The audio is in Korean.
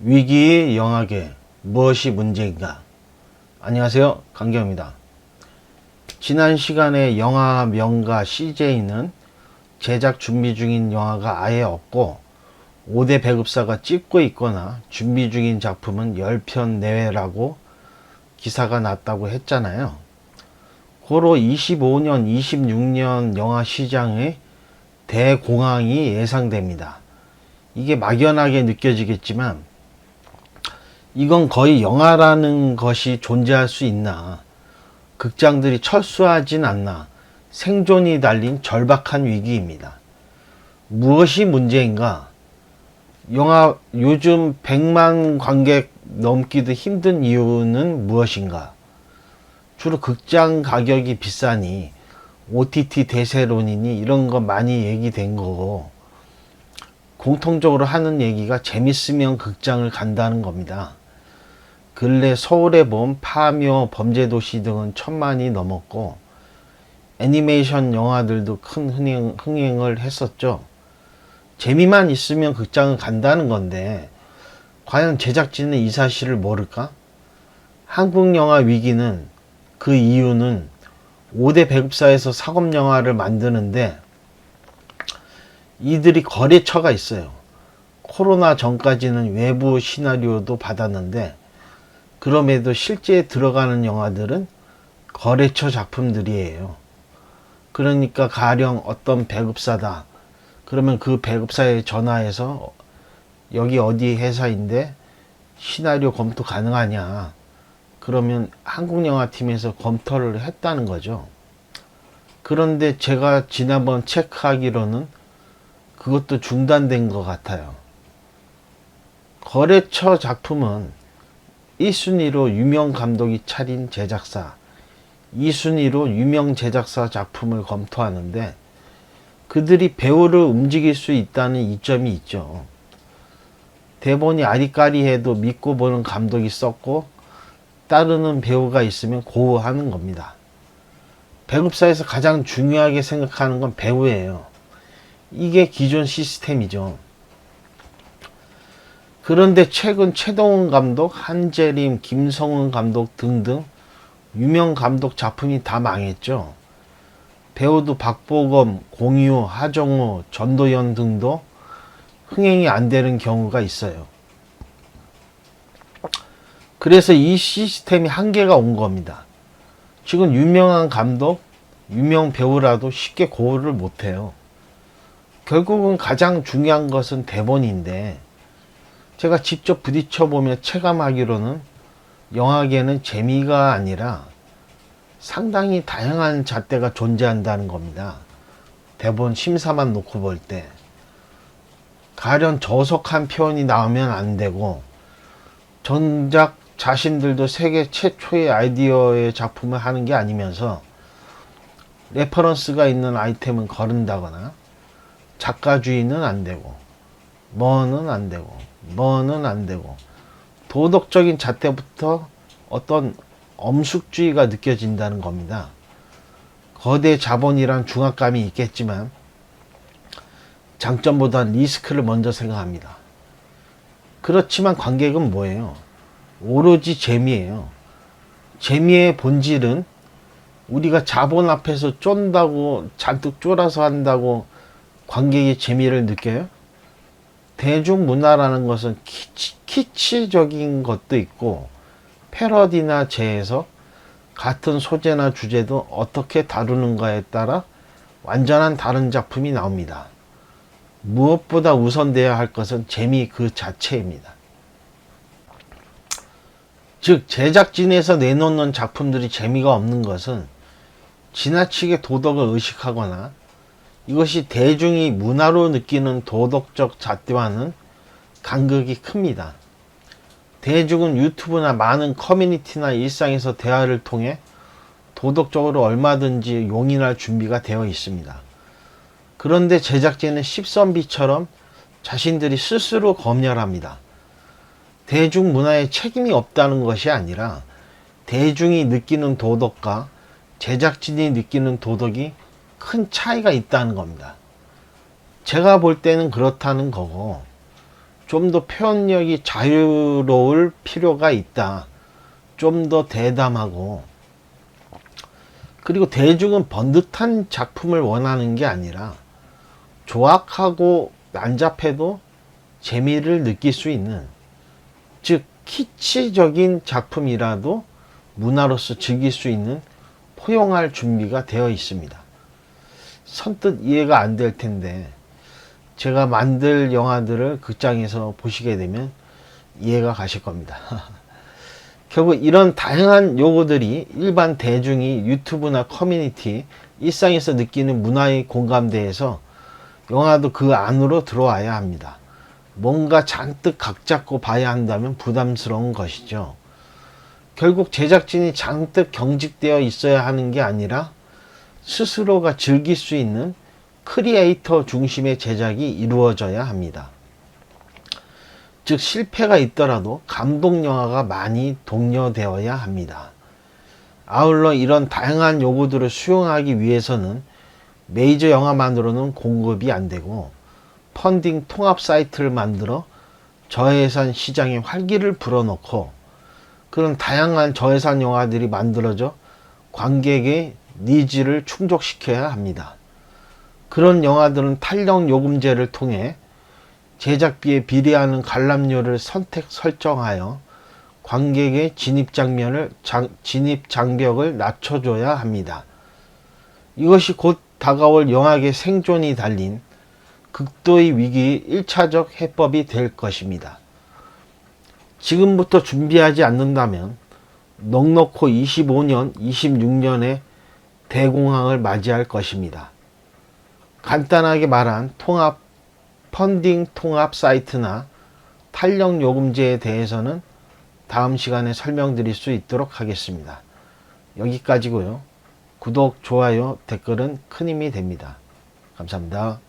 위기의 영화계 무엇이 문제인가? 안녕하세요. 강경입니다. 지난 시간에 영화 명가 CJ는 제작 준비 중인 영화가 아예 없고 5대 배급사가 찍고 있거나 준비 중인 작품은 10편 내외라고 기사가 났다고 했잖아요. 고로 25년, 26년 영화 시장의 대공황이 예상됩니다. 이게 막연하게 느껴지겠지만 이건 거의 영화라는 것이 존재할 수 있나 극장들이 철수하진 않나 생존이 달린 절박한 위기입니다. 무엇이 문제인가? 영화 요즘 100만 관객 넘기도 힘든 이유는 무엇인가? 주로 극장 가격이 비싸니 OTT 대세론이니 이런 거 많이 얘기된 거고 공통적으로 하는 얘기가 재밌으면 극장을 간다는 겁니다. 근래 서울의 봄, 파묘, 범죄도시 등은 천만이 넘었고 애니메이션 영화들도 큰 흥행, 흥행을 했었죠. 재미만 있으면 극장을 간다는 건데 과연 제작진은 이 사실을 모를까? 한국 영화 위기는 그 이유는 5대 배급사에서 사업 영화를 만드는데 이들이 거래처가 있어요. 코로나 전까지는 외부 시나리오도 받았는데 그럼에도 실제 들어가는 영화들은 거래처 작품들이에요. 그러니까 가령 어떤 배급사다. 그러면 그 배급사에 전화해서 여기 어디 회사인데 시나리오 검토 가능하냐. 그러면 한국영화팀에서 검토를 했다는 거죠. 그런데 제가 지난번 체크하기로는 그것도 중단된 것 같아요. 거래처 작품은 1순위로 유명 감독이 차린 제작사, 2순위로 유명 제작사 작품을 검토하는데 그들이 배우를 움직일 수 있다는 이점이 있죠. 대본이 아리까리해도 믿고 보는 감독이 썼고 따르는 배우가 있으면 고하는 겁니다. 배급사에서 가장 중요하게 생각하는 건 배우예요. 이게 기존 시스템이죠. 그런데 최근 최동훈 감독, 한재림, 김성훈 감독 등등 유명 감독 작품이 다 망했죠. 배우도 박보검, 공유, 하정우, 전도연 등도 흥행이 안 되는 경우가 있어요. 그래서 이 시스템이 한계가 온 겁니다. 지금 유명한 감독, 유명 배우라도 쉽게 고를 못해요. 결국은 가장 중요한 것은 대본인데 제가 직접 부딪혀 보며 체감하기로는 영화계는 재미가 아니라 상당히 다양한 잣대가 존재한다는 겁니다. 대본 심사만 놓고 볼 때. 가령 저속한 표현이 나오면 안 되고 전작 자신들도 세계 최초의 아이디어의 작품을 하는 게 아니면서 레퍼런스가 있는 아이템은 거른다거나 작가 주의는 안 되고 뭐는 안 되고 뭐는 안 되고 도덕적인 잣대부터 어떤 엄숙주의가 느껴진다는 겁니다. 거대 자본이란 중압감이 있겠지만 장점보다 리스크를 먼저 생각합니다. 그렇지만 관객은 뭐예요? 오로지 재미예요. 재미의 본질은 우리가 자본 앞에서 쫀다고 잔뜩 쫄아서 한다고 관객이 재미를 느껴요? 대중문화라는 것은 키치, 키치 적인 것도 있고 패러디나 재해서 같은 소재나 주제도 어떻게 다루는가에 따라 완전한 다른 작품이 나옵니다. 무엇보다 우선돼야 할 것은 재미 그 자체입니다. 즉, 제작진에서 내놓는 작품들이 재미가 없는 것은 지나치게 도덕을 의식하거나 이것이 대중이 문화로 느끼는 도덕적 잣대와는 간극이 큽니다. 대중은 유튜브나 많은 커뮤니티나 일상에서 대화를 통해 도덕적으로 얼마든지 용인할 준비가 되어 있습니다. 그런데 제작진은 십선비처럼 자신들이 스스로 검열합니다. 대중 문화에 책임이 없다는 것이 아니라 대중이 느끼는 도덕과 제작진이 느끼는 도덕이 큰 차이가 있다는 겁니다. 제가 볼 때는 그렇다는 거고 좀 더 표현력이 자유로울 필요가 있다. 좀 더 대담하고 그리고 대중은 번듯한 작품을 원하는 게 아니라 조악하고 난잡해도 재미를 느낄 수 있는 즉 키치적인 작품이라도 문화로서 즐길 수 있는 포용할 준비가 되어 있습니다. 선뜻 이해가 안 될 텐데 제가 만들 영화들을 극장에서 보시게 되면 이해가 가실 겁니다. 결국 이런 다양한 요구들이 일반 대중이 유튜브나 커뮤니티, 일상에서 느끼는 문화의 공감대에서 영화도 그 안으로 들어와야 합니다. 뭔가 잔뜩 각 잡고 봐야 한다면 부담스러운 것이죠. 결국 제작진이 잔뜩 경직되어 있어야 하는 게 아니라 스스로가 즐길 수 있는 크리에이터 중심의 제작이 이루어져야 합니다. 즉 실패가 있더라도 감동 영화가 많이 독려되어야 합니다. 아울러 이런 다양한 요구들을 수용하기 위해서는 메이저 영화만으로는 공급이 안 되고 펀딩 통합 사이트를 만들어 저예산 시장에 활기를 불어넣고 그런 다양한 저예산 영화들이 만들어져 관객의 니즈를 충족시켜야 합니다. 그런 영화들은 탄력 요금제를 통해 제작비에 비례하는 관람료를 선택 설정하여 관객의 진입 장면을 장, 진입 장벽을 낮춰줘야 합니다. 이것이 곧 다가올 영화계 생존이 달린 극도의 위기 1차적 해법이 될 것입니다. 지금부터 준비하지 않는다면 넉넉고 25년, 26년에 대공황을 맞이할 것입니다. 간단하게 말한 통합 펀딩 통합 사이트나 탄력 요금제에 대해서는 다음 시간에 설명드릴 수 있도록 하겠습니다. 여기까지고요. 구독, 좋아요, 댓글은 큰 힘이 됩니다. 감사합니다.